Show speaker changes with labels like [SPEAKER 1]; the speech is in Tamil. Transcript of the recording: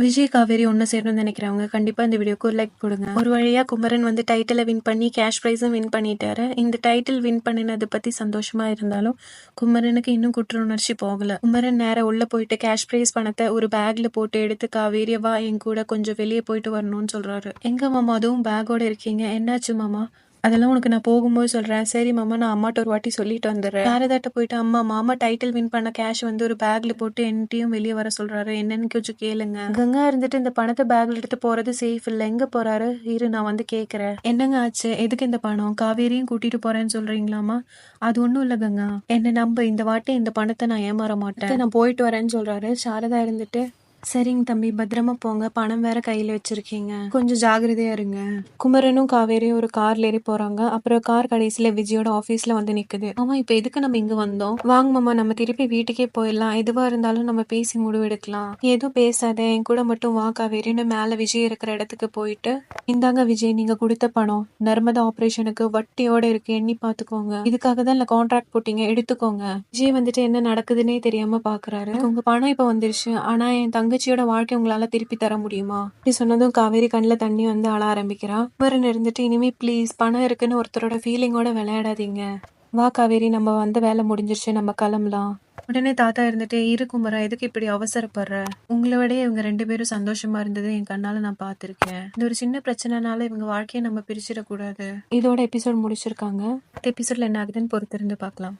[SPEAKER 1] விஜய் காவேரி ஒன்று சேரணும்னு நினைக்கிறவங்க கண்டிப்பாக இந்த வீடியோக்கு ஒரு லைக் கொடுங்க. ஒரு வழியாக குமரன் வந்து டைட்டிலை வின் பண்ணி கேஷ் ப்ரைஸும் வின் பண்ணிட்டாரு. இந்த டைட்டில் வின் பண்ணினதை பற்றி சந்தோஷமாக இருந்தாலும் குமரனுக்கு இன்னும் குற்ற உணர்ச்சி போகலை. குமரன் நேரம் உள்ளே போயிட்டு கேஷ் ப்ரைஸ் பணத்தை ஒரு பேக்கில் போட்டு எடுத்து காவேரியவா என் கூட கொஞ்சம் வெளியே போயிட்டு வரணும்னு சொல்கிறாரு எங்கள் மாமா அதுவும் பேக்கோடு இருக்கீங்க. என்னாச்சு மாமா? அதெல்லாம் உனக்கு நான் போகும்போது சொல்றேன். சரி மாமா நான் அம்மாட்ட ஒரு வாட்டி சொல்லிட்டு வந்துடுறேன். சாரதாட்ட போயிட்டு அம்மா மாமா டைட்டில் வின் பண்ண கேஷ் வந்து ஒரு பேக்ல போட்டு என்கிட்டயும் வெளியே வர சொல்றாரு. என்னன்னு கொஞ்சம் கேளுங்க. கங்கா இருந்துட்டு இந்த பணத்தை பேக்ல எடுத்து போறது சேஃப் இல்ல. எங்க போறாரு? இரு நான் வந்து கேக்குறேன். என்னங்க ஆச்சு? எதுக்கு இந்த பணம்? காவேரியும் கூட்டிட்டு போறேன்னு சொல்றீங்களாமா அது ஒண்ணும் இல்ல கங்கா. என்ன நம்ப இந்த வாட்டி இந்த பணத்தை நான் ஏமாற மாட்டேன். நான் போயிட்டு வரேன்னு சொல்றாரு. சாரதா இருந்துட்டு சரிங்க தம்பி பத்திரமா போங்க. பணம் வேற கையில வச்சிருக்கீங்க. கொஞ்சம் ஜாகிரதையா இருங்க. குமரனும் காவேரியும் ஒரு கார்ல ஏறி போறாங்க. அப்புறம் கார் கடைசியில விஜயோட ஆபீஸ்ல வந்து நிக்குது. ஆமா இப்ப எதுக்கு நம்ம இங்க வந்தோம்? வாங்க மாமா நம்ம திருப்பி வீட்டுக்கே போயிடலாம். எதுவா இருந்தாலும் நம்ம பேசி முடிவெடுக்கலாம். எதுவும் பேசாத என் கூட மட்டும் வா காவேரின்னு மேல விஜய் இருக்கிற இடத்துக்கு போயிட்டு இந்தாங்க விஜய் நீங்க கொடுத்த பணம். நர்மதா ஆபரேஷனுக்கு வட்டியோட இருக்கு. எண்ணி பாத்துக்கோங்க. இதுக்காக தான் இல்ல கான்ட்ராக்ட் போட்டீங்க. எடுத்துக்கோங்க. விஜய் வந்துட்டு என்ன நடக்குதுன்னே தெரியாம பாக்குறாரு. உங்க பணம் இப்ப வந்துருச்சு. ஆனா என் தங்கச்சியோட வாழ்க்கை உங்களால திருப்பி தர முடியுமா? அப்படி சொன்னதும் காவேரி கண்ணில் தண்ணி வந்து அழ ஆரம்பிக்கிறா. குமரன் இருந்துட்டு இனிமே ப்ளீஸ் பணம் இருக்குன்னு ஒருத்தரோட ஃபீலிங்கோட விளையாடாதீங்க. வா காவேரி நம்ம வந்த வேலை முடிஞ்சிருச்சு நம்ம கிளம்பலாம். உடனே தாத்தா இருந்துட்டு இரு குமரா எதுக்கு இப்படி அவசரப்படுற? உங்களை விட இவங்க ரெண்டு பேரும் சந்தோஷமா இருந்தது என் கண்ணால நான் பார்த்துருக்கேன். இந்த ஒரு சின்ன பிரச்சனைனால இவங்க வாழ்க்கையை நம்ம பிரிச்சிடக்கூடாது. இதோட எபிசோட் முடிச்சிருக்காங்க. எபிசோட்ல என்ன ஆகுதுன்னு பொறுத்திருந்து பார்க்கலாம்.